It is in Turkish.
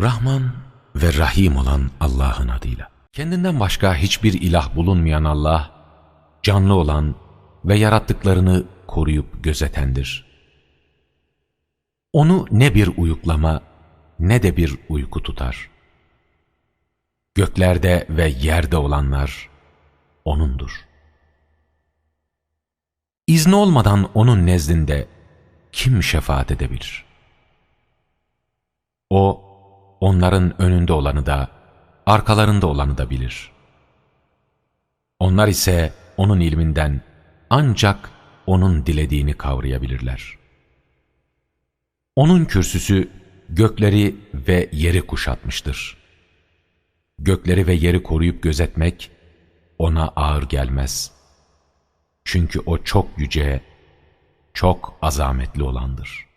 Rahman ve Rahim olan Allah'ın adıyla. Kendinden başka hiçbir ilah bulunmayan Allah, canlı olan ve yarattıklarını koruyup gözetendir. Onu ne bir uyuklama ne de bir uyku tutar. Göklerde ve yerde olanlar O'nundur. İzni olmadan O'nun nezdinde kim şefaat edebilir? O, onların önünde olanı da, arkalarında olanı da bilir. Onlar ise O'nun ilminden ancak O'nun dilediğini kavrayabilirler. O'nun kürsüsü gökleri ve yeri kuşatmıştır. Gökleri ve yeri koruyup gözetmek O'na ağır gelmez. Çünkü O çok yüce, çok azametli olandır.''